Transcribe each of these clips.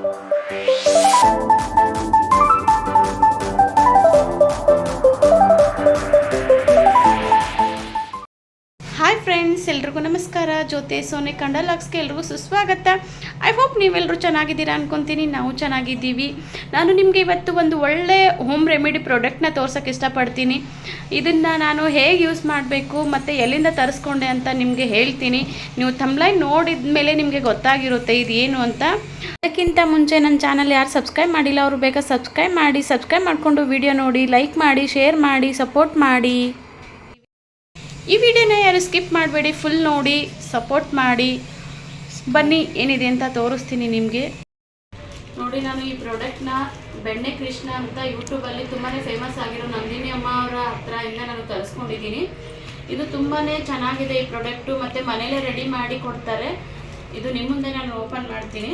Thank you. ಎಲ್ರಿಗೂ ನಮಸ್ಕಾರ. ಜೊತೆ ಸೋನೆ ಕಂಡಲಾಕ್ಸ್ಗೆ ಎಲ್ರಿಗೂ ಸುಸ್ವಾಗತ. ಐ ಹೋಪ್ ನೀವೆಲ್ಲರೂ ಚೆನ್ನಾಗಿದ್ದೀರಾ ಅನ್ಕೊತೀನಿ. ನಾವು ಚೆನ್ನಾಗಿದ್ದೀವಿ. ನಾನು ನಿಮಗೆ ಇವತ್ತು ಒಂದು ಒಳ್ಳೆ ಹೋಮ್ ರೆಮಿಡಿ ಪ್ರಾಡಕ್ಟ್ನ ತೋರ್ಸೋಕ್ಕೆ ಇಷ್ಟಪಡ್ತೀನಿ. ಇದನ್ನು ನಾನು ಹೇಗೆ ಯೂಸ್ ಮಾಡಬೇಕು, ಮತ್ತು ಎಲ್ಲಿಂದ ತರಿಸ್ಕೊಂಡೆ ಅಂತ ನಿಮಗೆ ಹೇಳ್ತೀನಿ. ನೀವು ತಮ್ಲೈನ್ ನೋಡಿದ ಮೇಲೆ ನಿಮಗೆ ಗೊತ್ತಾಗಿರುತ್ತೆ ಇದು ಏನು ಅಂತ. ಅದಕ್ಕಿಂತ ಮುಂಚೆ ನನ್ನ ಚಾನಲ್ ಯಾರು ಸಬ್ಸ್ಕ್ರೈಬ್ ಮಾಡಿಲ್ಲ, ಅವರು ಬೇಗ ಸಬ್ಸ್ಕ್ರೈಬ್ ಮಾಡಿ. ಸಬ್ಸ್ಕ್ರೈಬ್ ಮಾಡಿಕೊಂಡು ವಿಡಿಯೋ ನೋಡಿ ಲೈಕ್ ಮಾಡಿ ಶೇರ್ ಮಾಡಿ ಸಪೋರ್ಟ್ ಮಾಡಿ. ಈ ವಿಡಿಯೋನ ಯಾರು ಸ್ಕಿಪ್ ಮಾಡಬೇಡಿ ಫುಲ್ ನೋಡಿ ಸಪೋರ್ಟ್ ಮಾಡಿ. ಬನ್ನಿ, ಏನಿದೆ ಅಂತ ತೋರಿಸ್ತೀನಿ ನಿಮಗೆ. ನೋಡಿ, ನಾನು ಈ ಪ್ರಾಡಕ್ಟ್ನ ಬೆಣ್ಣೆ ಕೃಷ್ಣ ಅಂತ ಯೂಟ್ಯೂಬಲ್ಲಿ ತುಂಬಾ ಫೇಮಸ್ ಆಗಿರೋ ನಂದಿನಿ ಅಮ್ಮ ಅವರ ಹತ್ರ ಇಂದ ನಾನು ತರಿಸ್ಕೊಂಡಿದ್ದೀನಿ. ಇದು ತುಂಬಾ ಚೆನ್ನಾಗಿದೆ ಈ ಪ್ರಾಡಕ್ಟು ಮತ್ತು ಮನೇಲೇ ರೆಡಿ ಮಾಡಿ ಕೊಡ್ತಾರೆ. ಇದು ನಿಮ್ಮ ಮುಂದೆ ನಾನು ಓಪನ್ ಮಾಡ್ತೀನಿ.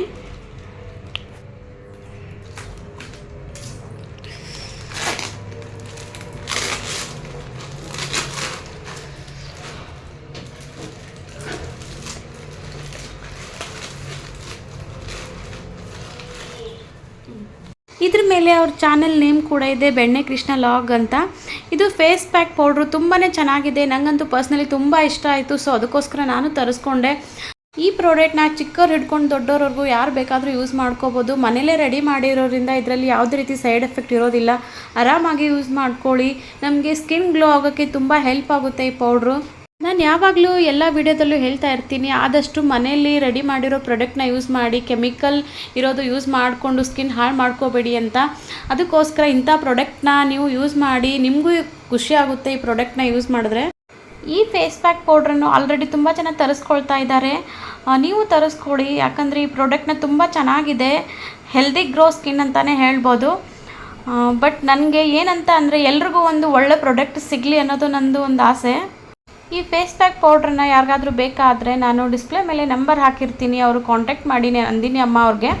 ಇದ್ರ ಮೇಲೆ ಅವ್ರ ಚಾನೆಲ್ ನೇಮ್ ಕೂಡ ಇದೆ, ಬೆಣ್ಣೆ ಕೃಷ್ಣ ಲಾಗ್ ಅಂತ. ಇದು ಫೇಸ್ ಪ್ಯಾಕ್ ಪೌಡ್ರು ತುಂಬಾ ಚೆನ್ನಾಗಿದೆ. ನನಗಂತೂ ಪರ್ಸ್ನಲಿ ತುಂಬ ಇಷ್ಟ ಆಯಿತು. ಸೊ ಅದಕ್ಕೋಸ್ಕರ ನಾನು ತರಿಸ್ಕೊಂಡೆ. ಈ ಪ್ರಾಡಕ್ಟ್ನ ಚಿಕ್ಕವ್ರು ಹಿಡ್ಕೊಂಡು ದೊಡ್ಡವ್ರವರೆಗೂ ಯಾರು ಬೇಕಾದರೂ ಯೂಸ್ ಮಾಡ್ಕೋಬೋದು. ಮನೇಲೇ ರೆಡಿ ಮಾಡಿರೋದ್ರಿಂದ ಇದರಲ್ಲಿ ಯಾವುದೇ ರೀತಿ ಸೈಡ್ ಎಫೆಕ್ಟ್ ಇರೋದಿಲ್ಲ. ಆರಾಮಾಗಿ ಯೂಸ್ ಮಾಡ್ಕೊಳ್ಳಿ. ನಮಗೆ ಸ್ಕಿನ್ ಗ್ಲೋ ಆಗೋಕ್ಕೆ ತುಂಬ ಹೆಲ್ಪ್ ಆಗುತ್ತೆ ಈ ಪೌಡ್ರು ನಾನು ಯಾವಾಗಲೂ ಎಲ್ಲ ವಿಡಿಯೋದಲ್ಲೂ ಹೇಳ್ತಾ ಇರ್ತೀನಿ, ಆದಷ್ಟು ಮನೆಯಲ್ಲಿ ರೆಡಿ ಮಾಡಿರೋ ಪ್ರಾಡಕ್ಟ್ನ ಯೂಸ್ ಮಾಡಿ ಕೆಮಿಕಲ್ ಇರೋದು ಯೂಸ್ ಮಾಡಿಕೊಂಡು ಸ್ಕಿನ್ ಹಾಳು ಮಾಡ್ಕೋಬೇಡಿ ಅಂತ. ಅದಕ್ಕೋಸ್ಕರ ಇಂಥ ಪ್ರಾಡಕ್ಟ್ನ ನೀವು ಯೂಸ್ ಮಾಡಿ, ನಿಮಗೂ ಖುಷಿ ಆಗುತ್ತೆ ಈ ಪ್ರಾಡಕ್ಟ್ನ ಯೂಸ್ ಮಾಡಿದ್ರೆ. ಈ ಫೇಸ್ ಪ್ಯಾಕ್ ಪೌಡ್ರನ್ನು ಆಲ್ರೆಡಿ ತುಂಬ ಜನ ತರಿಸ್ಕೊಳ್ತಾ ಇದ್ದಾರೆ. ನೀವು ತರಿಸ್ಕೊಳ್ಳಿ ಯಾಕಂದರೆ ಈ ಪ್ರಾಡಕ್ಟ್ನ ತುಂಬ ಚೆನ್ನಾಗಿದೆ. ಹೆಲ್ದಿ ಗ್ರೋ ಸ್ಕಿನ್ ಅಂತಲೇ ಹೇಳ್ಬೋದು. ಬಟ್ ನನಗೆ ಏನಂತ ಅಂದರೆ ಎಲ್ರಿಗೂ ಒಂದು ಒಳ್ಳೆ ಪ್ರಾಡಕ್ಟ್ ಸಿಗಲಿ ಅನ್ನೋದು ನಂದು ಒಂದು ಆಸೆ. ಈ ಫೇಸ್ ಪ್ಯಾಕ್ ಪೌಡ್ರನ್ನ ಯಾರಿಗಾದರೂ ಬೇಕಾದರೆ ನಾನು ಡಿಸ್ಪ್ಲೇ ಮೇಲೆ ನಂಬರ್ ಹಾಕಿರ್ತೀನಿ, ಅವರು ಕಾಂಟ್ಯಾಕ್ಟ್ ಮಾಡಿ ಅಂದಿನಿ ಅಮ್ಮ ಅವ್ರಿಗೆ.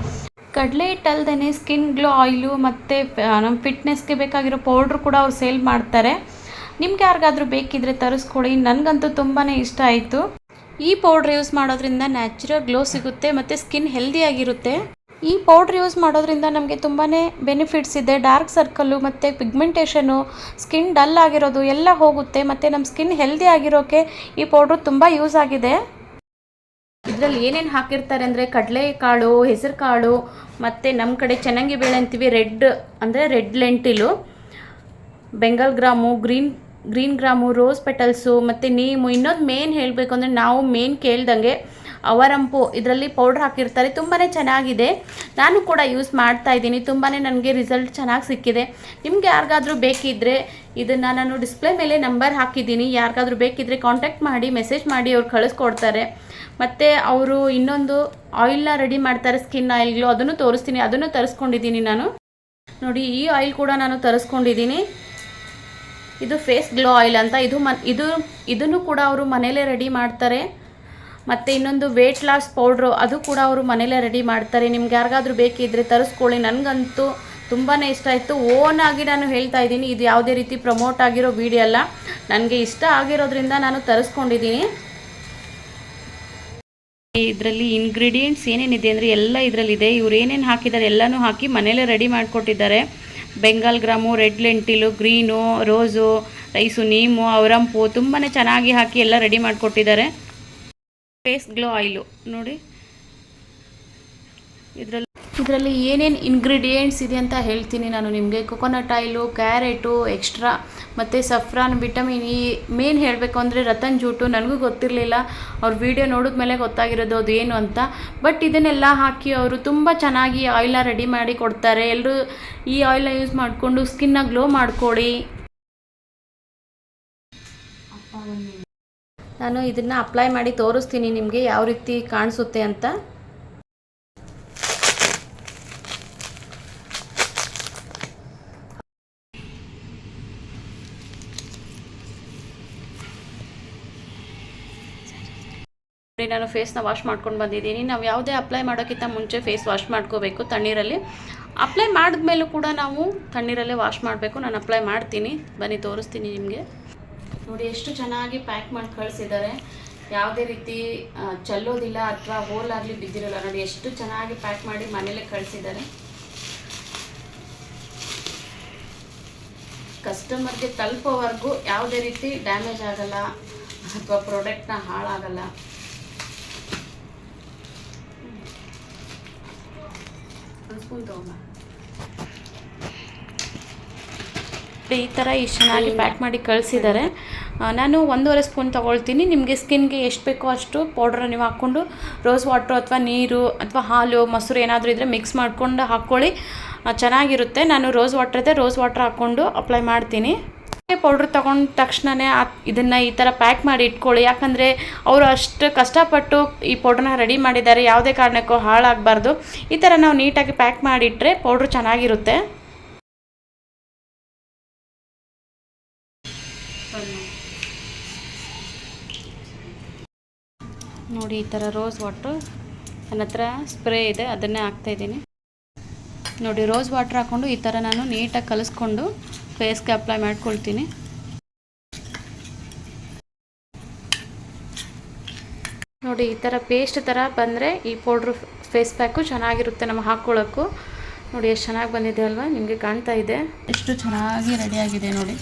ಕಡಲೆ ಹಿಟ್ಟಲ್ದೇ ಸ್ಕಿನ್ ಗ್ಲೋ ಆಯಿಲು ಮತ್ತು ನಮ್ಮ ಫಿಟ್ನೆಸ್ಗೆ ಬೇಕಾಗಿರೋ ಪೌಡ್ರ್ ಕೂಡ ಅವ್ರು ಸೇಲ್ ಮಾಡ್ತಾರೆ. ನಿಮ್ಗೆ ಯಾರಿಗಾದರೂ ಬೇಕಿದ್ರೆ ತರಿಸ್ಕೊಳ್ಳಿ ನನಗಂತೂ ತುಂಬಾ ಇಷ್ಟ ಆಯಿತು. ಈ ಪೌಡ್ರ್ ಯೂಸ್ ಮಾಡೋದ್ರಿಂದ ನ್ಯಾಚುರಲ್ ಗ್ಲೋ ಸಿಗುತ್ತೆ, ಮತ್ತು ಸ್ಕಿನ್ ಹೆಲ್ದಿಯಾಗಿರುತ್ತೆ ಈ ಪೌಡ್ರ್ ಯೂಸ್ ಮಾಡೋದ್ರಿಂದ ನಮಗೆ ತುಂಬಾ ಬೆನಿಫಿಟ್ಸ್ ಇದೆ. ಡಾರ್ಕ್ ಸರ್ಕಲ್ಲು ಮತ್ತು ಪಿಗ್ಮೆಂಟೇಷನು ಸ್ಕಿನ್ ಡಲ್ ಆಗಿರೋದು ಎಲ್ಲ ಹೋಗುತ್ತೆ. ಮತ್ತು ನಮ್ಮ ಸ್ಕಿನ್ ಹೆಲ್ದಿ ಆಗಿರೋಕ್ಕೆ ಈ ಪೌಡ್ರು ತುಂಬ ಯೂಸ್ ಆಗಿದೆ. ಇದರಲ್ಲಿ ಏನೇನು ಹಾಕಿರ್ತಾರೆ ಅಂದರೆ ಕಡಲೆಕಾಳು ಹೆಸರು ಕಾಳು, ಮತ್ತು ನಮ್ಮ ಕಡೆ ಚೆನ್ನಾಗಿ ಬೇಳೆ ಅಂತೀವಿ, ರೆಡ್ ಅಂದರೆ red lentil, Bengal gram, green green gram, rose petals, ಮತ್ತು ನೀಮು, ಇನ್ನೊಂದು ಮೇನ್ ಹೇಳಬೇಕು ಅಂದರೆ ನಾವು ಮೇನ್ ಕೇಳ್ದಂಗೆ ಅವರಂಪು ಇದರಲ್ಲಿ ಪೌಡ್ರ್ ಹಾಕಿರ್ತಾರೆ ತುಂಬಾ ಚೆನ್ನಾಗಿದೆ. ನಾನು ಕೂಡ ಯೂಸ್ ಮಾಡ್ತಾ ಇದ್ದೀನಿ ತುಂಬಾ ನನಗೆ ರಿಸಲ್ಟ್ ಚೆನ್ನಾಗಿ ಸಿಕ್ಕಿದೆ. ನಿಮಗೆ ಯಾರಿಗಾದರೂ ಬೇಕಿದ್ದರೆ ಇದನ್ನು ನಾನು ಡಿಸ್ಪ್ಲೇ ಮೇಲೆ ನಂಬರ್ ಹಾಕಿದ್ದೀನಿ. ಯಾರಿಗಾದರೂ ಬೇಕಿದ್ದರೆ ಕಾಂಟ್ಯಾಕ್ಟ್ ಮಾಡಿ ಮೆಸೇಜ್ ಮಾಡಿ ಅವ್ರು ಕಳಿಸ್ಕೊಡ್ತಾರೆ. ಮತ್ತು ಅವರು ಇನ್ನೊಂದು ಆಯಿಲ್ನ ರೆಡಿ ಮಾಡ್ತಾರೆ ಸ್ಕಿನ್ ಆಯಿಲ್ಗಳು ಅದನ್ನು ತೋರಿಸ್ತೀನಿ, ಅದನ್ನು ತರಿಸ್ಕೊಂಡಿದ್ದೀನಿ ನಾನು. ನೋಡಿ, ಈ ಆಯಿಲ್ ಕೂಡ ನಾನು ತರಿಸ್ಕೊಂಡಿದ್ದೀನಿ. ಇದು ಫೇಸ್ ಗ್ಲೋ ಆಯಿಲ್ ಅಂತ, ಇದು ಮನ್, ಇದು, ಇದನ್ನು ಕೂಡ ಅವರು ಮನೇಲೇ ರೆಡಿ ಮಾಡ್ತಾರೆ. ಮತ್ತು ಇನ್ನೊಂದು ವೇಟ್ ಲಾಸ್ ಪೌಡ್ರು ಅದು ಕೂಡ ಅವರು ಮನೇಲೇ ರೆಡಿ ಮಾಡ್ತಾರೆ. ನಿಮ್ಗೆ ಯಾರಿಗಾದ್ರೂ ಬೇಕಿದ್ದರೆ ತರಿಸ್ಕೊಳ್ಳಿ. ನನಗಂತೂ ತುಂಬಾ ಇಷ್ಟ ಆಯಿತು. ಓನ್ ಆಗಿ ನಾನು ಹೇಳ್ತಾ ಇದ್ದೀನಿ, ಇದು ಯಾವುದೇ ರೀತಿ ಪ್ರಮೋಟ್ ಆಗಿರೋ ವಿಡಿಯೋ ಅಲ್ಲ. ನನಗೆ ಇಷ್ಟ ಆಗಿರೋದ್ರಿಂದ ನಾನು ತರಿಸ್ಕೊಂಡಿದ್ದೀನಿ. ಇದರಲ್ಲಿ ಇಂಗ್ರೀಡಿಯೆಂಟ್ಸ್ ಏನೇನಿದೆ ಅಂದರೆ ಎಲ್ಲ ಇದರಲ್ಲಿದೆ. ಇವ್ರು ಏನೇನು ಹಾಕಿದ್ದಾರೆ ಎಲ್ಲನೂ ಹಾಕಿ ಮನೇಲೇ ರೆಡಿ ಮಾಡಿಕೊಟ್ಟಿದ್ದಾರೆ. Bengal gram red lentil green rose rice neem ಅವರಂಪು ತುಂಬಾ ಚೆನ್ನಾಗಿ ಹಾಕಿ ಎಲ್ಲ ರೆಡಿ ಮಾಡಿಕೊಟ್ಟಿದ್ದಾರೆ. Face glow oil. ನೋಡಿ. ಇದರಲ್ಲಿ ಇದರಲ್ಲಿ ಏನೇನು ಇಂಗ್ರೀಡಿಯೆಂಟ್ಸ್ ಇದೆ ಅಂತ ಹೇಳ್ತೀನಿ ನಾನು ನಿಮಗೆ. ಕೊಕೊನಟ್ ಆಯಿಲು ಕ್ಯಾರೆಟು ಎಕ್ಸ್ಟ್ರಾ ಮತ್ತು ಸಫ್ರಾನ್ ವಿಟಮಿನ್ ಇ ಮೇನ್ ಹೇಳಬೇಕು ಅಂದರೆ ರತನ್ ಜೂಟು. ನನಗೂ ಗೊತ್ತಿರಲಿಲ್ಲ. ಅವ್ರ ವಿಡಿಯೋ ನೋಡಿದ ಮೇಲೆ ಗೊತ್ತಾಗಿರೋದು ಅದು ಏನು ಅಂತ. ಬಟ್ ಇದನ್ನೆಲ್ಲ ಹಾಕಿ ಅವರು ತುಂಬ ಚೆನ್ನಾಗಿ ಆಯಿಲ್ನ ರೆಡಿ ಮಾಡಿ ಕೊಡ್ತಾರೆ. ಎಲ್ಲರೂ ಈ ಆಯಿಲ್ನ ಯೂಸ್ ಮಾಡಿಕೊಂಡು ಸ್ಕಿನ್ನ ಗ್ಲೋ ಮಾಡ್ಕೊಳ್ಳಿ ನಾನು ಇದನ್ನು ಅಪ್ಲೈ ಮಾಡಿ ತೋರಿಸ್ತೀನಿ ನಿಮಗೆ ಯಾವ ರೀತಿ ಕಾಣಿಸುತ್ತೆ ಅಂತ. ನಾನು ಫೇಸ್ನ ವಾಶ್ ಮಾಡ್ಕೊಂಡು ಬಂದಿದ್ದೀನಿ. ನಾವು ಯಾವುದೇ ಅಪ್ಲೈ ಮಾಡೋಕ್ಕಿಂತ ಮುಂಚೆ ಫೇಸ್ ವಾಶ್ ಮಾಡ್ಕೋಬೇಕು ತಣ್ಣೀರಲ್ಲಿ. ಅಪ್ಲೈ ಮಾಡಿದ್ಮೇಲೂ ಕೂಡ ನಾವು ತಣ್ಣೀರಲ್ಲೇ ವಾಶ್ ಮಾಡಬೇಕು. ನಾನು ಅಪ್ಲೈ ಮಾಡ್ತೀನಿ. ಬನ್ನಿ, ತೋರಿಸ್ತೀನಿ ನಿಮಗೆ. ನೋಡಿ, ಎಷ್ಟು ಚೆನ್ನಾಗಿ ಪ್ಯಾಕ್ ಮಾಡಿ ಕಳಿಸಿದ್ದಾರೆ. ಯಾವುದೇ ರೀತಿ ಚಲ್ಲೋದಿಲ್ಲ ಅಥವಾ ಅಥವಾ ಆಗಲಿ ಬಿದ್ದಿರಲ್ಲ, ನೋಡಿ, ಎಷ್ಟು ಚೆನ್ನಾಗಿ ಪ್ಯಾಕ್ ಮಾಡಿ ಮನೇಲೆ ಕಳಿಸಿದ್ದಾರೆ. ಕಸ್ಟಮರ್ಗೆ ತಲುಪೋವರೆಗೂ ಯಾವುದೇ ರೀತಿ ಡ್ಯಾಮೇಜ್ ಆಗಲ್ಲ ಅಥವಾ ಪ್ರಾಡಕ್ಟ್ನ ಹಾಳಾಗಲ್ಲ. ಒಂದು ಸ್ಪೂನ್ ಈ ಥರ ಇಷ್ಟು ಚೆನ್ನಾಗಿ ಪ್ಯಾಕ್ ಮಾಡಿ ಕಳಿಸಿದ್ದಾರೆ. ನಾನು ಒಂದೂವರೆ ಸ್ಪೂನ್ ತೊಗೊಳ್ತೀನಿ. ನಿಮಗೆ ಸ್ಕಿನ್ಗೆ ಎಷ್ಟು ಬೇಕೋ ಅಷ್ಟು ಪೌಡ್ರ್ ನೀವು ಹಾಕ್ಕೊಂಡು ರೋಸ್ ವಾಟ್ರು ಅಥವಾ ನೀರು ಅಥವಾ ಹಾಲು, ಮೊಸರು ಏನಾದರೂ ಇದ್ದರೆ ಮಿಕ್ಸ್ ಮಾಡಿಕೊಂಡು ಹಾಕ್ಕೊಳ್ಳಿ. ಚೆನ್ನಾಗಿರುತ್ತೆ. ನಾನು ರೋಸ್ ವಾಟ್ರ್ ಇದೆ. ರೋಸ್ ವಾಟ್ರ್ ಹಾಕ್ಕೊಂಡು ಅಪ್ಲೈ ಮಾಡ್ತೀನಿ. ಪೌಡ್ರ್ ತೊಗೊಂಡ ತಕ್ಷಣವೇ ಇದನ್ನು ಈ ಥರ ಪ್ಯಾಕ್ ಮಾಡಿ ಇಟ್ಕೊಳ್ಳಿ. ಯಾಕಂದರೆ ಅವರು ಅಷ್ಟು ಕಷ್ಟಪಟ್ಟು ಈ ಪೌಡ್ರನ್ನ ರೆಡಿ ಮಾಡಿದ್ದಾರೆ. ಯಾವುದೇ ಕಾರಣಕ್ಕೂ ಹಾಳಾಗಬಾರ್ದು. ಈ ಥರ ನಾವು ನೀಟಾಗಿ ಪ್ಯಾಕ್ ಮಾಡಿಟ್ಟರೆ ಪೌಡ್ರ್ ಚೆನ್ನಾಗಿರುತ್ತೆ. ನೋಡಿ ಈ ಥರ ರೋಸ್ ವಾಟ್ರು ನನ್ನ ಹತ್ರ ಸ್ಪ್ರೇ ಇದೆ, ಅದನ್ನೇ ಹಾಕ್ತಾಯಿದ್ದೀನಿ ನೋಡಿ ರೋಸ್ ವಾಟ್ರ್ ಹಾಕ್ಕೊಂಡು ಈ ಥರ ನಾನು ನೀಟಾಗಿ ಕಲಿಸ್ಕೊಂಡು ಫೇಸ್ಗೆ ಅಪ್ಲೈ ಮಾಡ್ಕೊಳ್ತೀನಿ. ನೋಡಿ, ಈ ಥರ ಪೇಸ್ಟ್ ಥರ ಬಂದರೆ ಈ ಪೌಡ್ರ್ ಫೇಸ್ ಪ್ಯಾಕು ಚೆನ್ನಾಗಿರುತ್ತೆ ನಮ್ಮ ಹಾಕ್ಕೊಳ್ಳೋಕ್ಕೂ ನೋಡಿ, ಎಷ್ಟು ಚೆನ್ನಾಗಿ ಬಂದಿದೆ ಅಲ್ವಾ? ನಿಮಗೆ ಕಾಣ್ತಾ ಇದೆ. ಎಷ್ಟು ಚೆನ್ನಾಗಿ ರೆಡಿಯಾಗಿದೆ ನೋಡಿ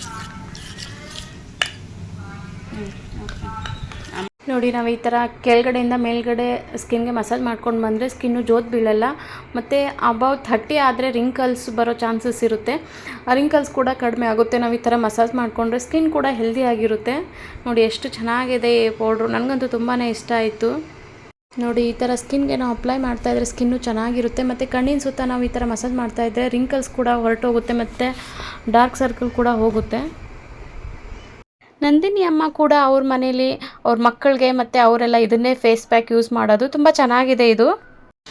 ಹ್ಮ್, okay. ನೋಡಿ ನಾವು ಈ ಥರ ಕೆಳಗಡೆಯಿಂದ ಮೇಲ್ಗಡೆ ಸ್ಕಿನ್ಗೆ ಮಸಾಜ್ ಮಾಡ್ಕೊಂಡು ಬಂದರೆ ಸ್ಕಿನ್ನು ಜೋತ್ ಬೀಳಲ್ಲ. ಮತ್ತು ಅಬೌವ್ ಥರ್ಟಿ ಆದರೆ ರಿಂಕಲ್ಸ್ ಬರೋ ಚಾನ್ಸಸ್ ಇರುತ್ತೆ. ಆ ರಿಂಕಲ್ಸ್ ಕೂಡ ಕಡಿಮೆ ಆಗುತ್ತೆ. ನಾವು ಈ ಥರ ಮಸಾಜ್ ಮಾಡಿಕೊಂಡ್ರೆ ಸ್ಕಿನ್ ಕೂಡ ಹೆಲ್ದಿ ಆಗಿರುತ್ತೆ. ನೋಡಿ ಎಷ್ಟು ಚೆನ್ನಾಗಿದೆ ಈ ಪೌಡ್ರು ನನಗಂತೂ ತುಂಬಾ ಇಷ್ಟ ಆಯಿತು. ನೋಡಿ ಈ ಥರ ಸ್ಕಿನ್ಗೆ ನಾವು ಅಪ್ಲೈ ಮಾಡ್ತಾ ಇದ್ರೆ ಸ್ಕಿನ್ನು ಚೆನ್ನಾಗಿರುತ್ತೆ. ಮತ್ತು ಕಣ್ಣಿನ ಸುತ್ತ ನಾವು ಈ ಥರ ಮಸಾಜ್ ಮಾಡ್ತಾಯಿದ್ರೆ ರಿಂಕಲ್ಸ್ ಕೂಡ ಹೊರಟೋಗುತ್ತೆ. ಮತ್ತು ಡಾರ್ಕ್ ಸರ್ಕಲ್ ಕೂಡ ಹೋಗುತ್ತೆ. ನಂದಿನಿ ಅಮ್ಮ ಕೂಡ ಅವ್ರ ಮನೇಲಿ, ಅವ್ರ ಮಕ್ಕಳಿಗೆ ಮತ್ತು ಅವರೆಲ್ಲ ಇದನ್ನೇ ಫೇಸ್ ಪ್ಯಾಕ್ ಯೂಸ್ ಮಾಡೋದು ತುಂಬ ಚೆನ್ನಾಗಿದೆ ಇದು.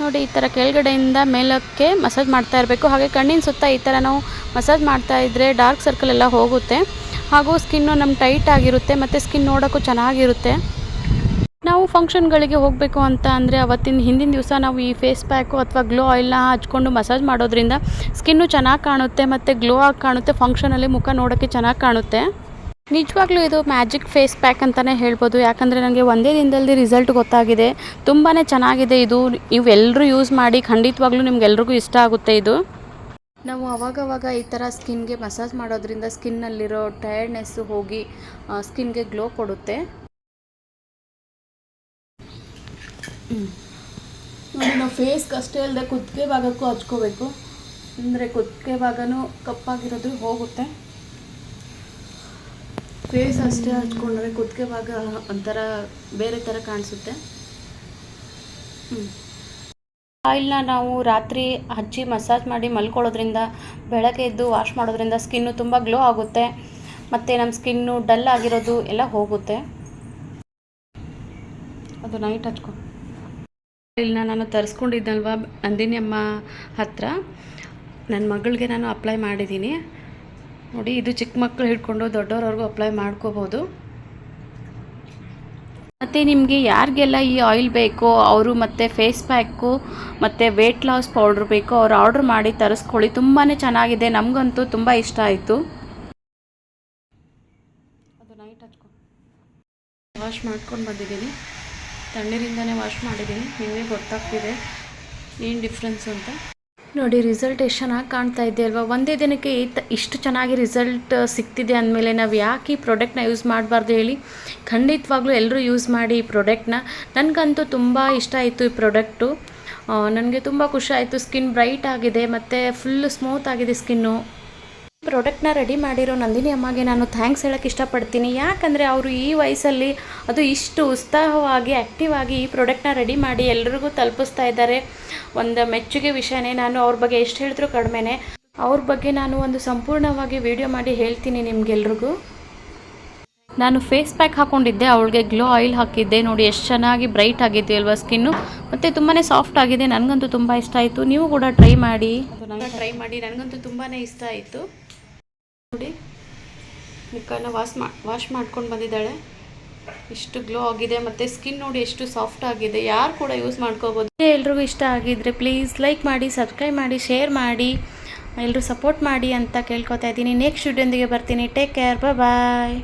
ನೋಡಿ, ಈ ಥರ ಕೆಳಗಡೆಯಿಂದ ಮೇಲಕ್ಕೆ ಮಸಾಜ್ ಮಾಡ್ತಾ ಇರಬೇಕು. ಹಾಗೆ ಕಣ್ಣಿನ ಸುತ್ತ ಈ ಥರ ನಾವು ಮಸಾಜ್ ಮಾಡ್ತಾ ಇದ್ದರೆ ಡಾರ್ಕ್ ಸರ್ಕಲ್ ಎಲ್ಲ ಹೋಗುತ್ತೆ. ಹಾಗೂ ಸ್ಕಿನ್ನು ನಮ್ಮ ಟೈಟ್ ಆಗಿರುತ್ತೆ ಮತ್ತು ಸ್ಕಿನ್ ನೋಡೋಕ್ಕೂ ಚೆನ್ನಾಗಿರುತ್ತೆ. ನಾವು ಫಂಕ್ಷನ್ಗಳಿಗೆ ಹೋಗಬೇಕು ಅಂತ ಅಂದರೆ ಅವತ್ತಿನ ಹಿಂದಿನ ದಿವಸ ನಾವು ಈ ಫೇಸ್ ಪ್ಯಾಕು ಅಥವಾ ಗ್ಲೋ ಆಯಿಲ್ನ ಹಚ್ಕೊಂಡು ಮಸಾಜ್ ಮಾಡೋದ್ರಿಂದ ಸ್ಕಿನ್ನು ಚೆನ್ನಾಗಿ ಕಾಣುತ್ತೆ ಮತ್ತು ಗ್ಲೋ ಆಗಿ ಕಾಣುತ್ತೆ ಫಂಕ್ಷನಲ್ಲಿ ಮುಖ ನೋಡೋಕ್ಕೆ ಚೆನ್ನಾಗಿ ಕಾಣುತ್ತೆ. ನಿಜವಾಗ್ಲೂ ಇದು ಮ್ಯಾಜಿಕ್ ಫೇಸ್ ಪ್ಯಾಕ್ ಅಂತಲೇ ಹೇಳ್ಬೋದು. ಯಾಕಂದರೆ ನನಗೆ ಒಂದೇ ದಿನದಲ್ಲಿ ರಿಸಲ್ಟ್ ಗೊತ್ತಾಗಿದೆ. ತುಂಬಾ ಚೆನ್ನಾಗಿದೆ ಇದು. ಇವೆಲ್ಲರೂ ಯೂಸ್ ಮಾಡಿ ಖಂಡಿತವಾಗ್ಲೂ ನಿಮ್ಗೆಲ್ರಿಗೂ ಇಷ್ಟ ಆಗುತ್ತೆ ಇದು. ನಾವು ಅವಾಗವಾಗ ಈ ಥರ ಸ್ಕಿನ್ಗೆ ಮಸಾಜ್ ಮಾಡೋದ್ರಿಂದ ಸ್ಕಿನ್ನಲ್ಲಿರೋ ಟಯರ್ಡ್ನೆಸ್ಸು ಹೋಗಿ ಸ್ಕಿನ್ಗೆ ಗ್ಲೋ ಕೊಡುತ್ತೆ. ನೋಡಿ ನಾವು ಫೇಸ್ಗೆ ಅಷ್ಟೇ ಅಲ್ಲದೆ ಕುತ್ತಿಗೆ ಭಾಗಕ್ಕೂ ಹಚ್ಕೋಬೇಕು. ಅಂದರೆ ಕುತ್ತಿಗೆ ಭಾಗನೂ ಕಪ್ಪಾಗಿರೋದು ಹೋಗುತ್ತೆ. ಫೇಸ್ ಅಷ್ಟೇ ಹಚ್ಕೊಂಡ್ರೆ ಕುತ್ತಿಗೆ ಭಾಗ ಒಂಥರ ಬೇರೆ ಥರ ಕಾಣಿಸುತ್ತೆ. ಆಯಿಲ್ನ ನಾವು ರಾತ್ರಿ ಹಚ್ಚಿ ಮಸಾಜ್ ಮಾಡಿ ಮಲ್ಕೊಳ್ಳೋದ್ರಿಂದ ಬೆಳಗ್ಗೆ ಎದ್ದು ವಾಶ್ ಮಾಡೋದ್ರಿಂದ ಸ್ಕಿನ್ನು ತುಂಬ ಗ್ಲೋ ಆಗುತ್ತೆ. ಮತ್ತು ನಮ್ಮ ಸ್ಕಿನ್ನು ಡಲ್ ಆಗಿರೋದು ಎಲ್ಲ ಹೋಗುತ್ತೆ. ಅದು ನೈಟ್ ಹಚ್ಕೊ ಆಯಿಲ್ನ ನಾನು ತರಿಸ್ಕೊಂಡಿದ್ದಲ್ವ ನಂದಿನಿ ಅಮ್ಮ ಹತ್ರ. ನನ್ನ ಮಗಳಿಗೆ ನಾನು ಅಪ್ಲೈ ಮಾಡಿದ್ದೀನಿ. ನೋಡಿ ಇದು ಚಿಕ್ಕ ಮಕ್ಕಳು ಹಿಡ್ಕೊಂಡು ದೊಡ್ಡವ್ರವ್ರಿಗೂ ಅಪ್ಲೈ ಮಾಡ್ಕೋಬೋದು. ಮತ್ತು ನಿಮಗೆ ಯಾರಿಗೆಲ್ಲ ಈ ಆಯಿಲ್ ಬೇಕೋ ಅವರು ಮತ್ತು ಫೇಸ್ ಪ್ಯಾಕು ಮತ್ತು ವೇಟ್ ಲಾಸ್ ಪೌಡ್ರ್ ಬೇಕೋ ಅವ್ರು ಆರ್ಡ್ರ್ ಮಾಡಿ ತರಿಸ್ಕೊಳ್ಳಿ. ತುಂಬಾ ಚೆನ್ನಾಗಿದೆ. ನಮಗಂತೂ ತುಂಬ ಇಷ್ಟ ಆಯಿತು. ಅದು ನೈಟ್ ವಾಶ್ ಮಾಡ್ಕೊಂಡು ಬಂದಿದ್ದೀನಿ. ತಣ್ಣೀರಿಂದನೇ ವಾಶ್ ಮಾಡಿದ್ದೀನಿ. ನಿಮಗೆ ಗೊತ್ತಾಗ್ತಿದೆ. ಏನು ಡಿಫ್ರೆನ್ಸ್ ಅಂತ. ನೋಡಿ ರಿಸಲ್ಟ್ ಎಷ್ಟು ಚೆನ್ನಾಗಿ ಕಾಣ್ತಾ ಇದೆ ಅಲ್ವಾ? ಒಂದೇ ದಿನಕ್ಕೆ ಈ ಇಷ್ಟು ಚೆನ್ನಾಗಿ ರಿಸಲ್ಟ್ ಸಿಗ್ತಿದೆ ಅಂದಮೇಲೆ ನಾವು ಯಾಕೆ ಈ ಪ್ರಾಡಕ್ಟ್ನ ಯೂಸ್ ಮಾಡಬಾರ್ದು ಹೇಳಿ? ಖಂಡಿತವಾಗ್ಲೂ ಎಲ್ಲರೂ ಯೂಸ್ ಮಾಡಿ ಈ ಪ್ರಾಡಕ್ಟ್ನ ನನಗಂತೂ ತುಂಬ ಇಷ್ಟ ಆಯಿತು ಈ ಪ್ರಾಡಕ್ಟು ನನಗೆ ತುಂಬ ಖುಷಿ ಆಯಿತು. ಸ್ಕಿನ್ ಬ್ರೈಟ್ ಆಗಿದೆ, ಮತ್ತು ಫುಲ್ ಸ್ಮೂತ್ ಆಗಿದೆ ಸ್ಕಿನ್ನು ಪ್ರಾಡಕ್ಟ್ನ ರೆಡಿ ಮಾಡಿರೋ ನಂದಿನಿ ಅಮ್ಮಗೆ ನಾನು ಥ್ಯಾಂಕ್ಸ್ ಹೇಳೋಕ್ಕೆ ಇಷ್ಟಪಡ್ತೀನಿ. ಯಾಕಂದರೆ ಅವರು ಈ ವಯಸ್ಸಲ್ಲಿ ಅದು ಇಷ್ಟು ಉತ್ಸಾಹವಾಗಿ ಆ್ಯಕ್ಟಿವ್ ಆಗಿ ಈ ಪ್ರಾಡಕ್ಟ್ನ ರೆಡಿ ಮಾಡಿ ಎಲ್ರಿಗೂ ತಲುಪಿಸ್ತಾ ಇದ್ದಾರೆ. ಒಂದು ಮೆಚ್ಚುಗೆ ವಿಷಯನೇ ನಾನು ಅವ್ರ ಬಗ್ಗೆ ಎಷ್ಟು ಹೇಳಿದ್ರು ಕಡಿಮೆನೇ. ಅವ್ರ ಬಗ್ಗೆ ನಾನು ಒಂದು ಸಂಪೂರ್ಣವಾಗಿ ವಿಡಿಯೋ ಮಾಡಿ ಹೇಳ್ತೀನಿ ನಿಮಗೆಲ್ರಿಗೂ. ನಾನು ಫೇಸ್ ಪ್ಯಾಕ್ ಹಾಕೊಂಡಿದ್ದೆ, ಅವಳಿಗೆ ಗ್ಲೋ ಆಯಿಲ್ ಹಾಕಿದ್ದೆ. ನೋಡಿ, ಎಷ್ಟು ಚೆನ್ನಾಗಿ ಬ್ರೈಟ್ ಆಗಿದೆ ಅಲ್ವಾ ಸ್ಕಿನ್ನು ಮತ್ತು ತುಂಬಾ ಸಾಫ್ಟ್ ಆಗಿದೆ. ನನಗಂತೂ ತುಂಬ ಇಷ್ಟ ಆಯಿತು. ನೀವು ಕೂಡ ಟ್ರೈ ಮಾಡಿ. ಟ್ರೈ ಮಾಡಿ. ನನಗಂತೂ ತುಂಬಾ ಇಷ್ಟ ಆಯಿತು. ನೋಡಿ. ಮುಖನ ವಾಶ್ ಮಾ, ವಾಶ್ ಮಾಡ್ಕೊಂಡು ಬಂದಿದ್ದಾಳೆ. ಇಷ್ಟು ಗ್ಲೋ ಆಗಿದೆ ಮತ್ತು ಸ್ಕಿನ್ ನೋಡಿ ಎಷ್ಟು ಸಾಫ್ಟ್ ಆಗಿದೆ. ಯಾರು ಕೂಡ ಯೂಸ್ ಮಾಡ್ಕೋಬೋದು. ಎಲ್ರಿಗೂ ಇಷ್ಟ ಆಗಿದ್ರೆ ಪ್ಲೀಸ್ ಲೈಕ್ ಮಾಡಿ, ಸಬ್ಸ್ಕ್ರೈಬ್ ಮಾಡಿ, ಶೇರ್ ಮಾಡಿ ಎಲ್ಲರೂ ಸಪೋರ್ಟ್ ಮಾಡಿ ಅಂತ ಕೇಳ್ಕೊತಾ ಇದ್ದೀನಿ. ನೆಕ್ಸ್ಟ್ ವಿಡಿಯೋಂದಿಗೆ ಬರ್ತೀನಿ. Take care. ಬಾಯ್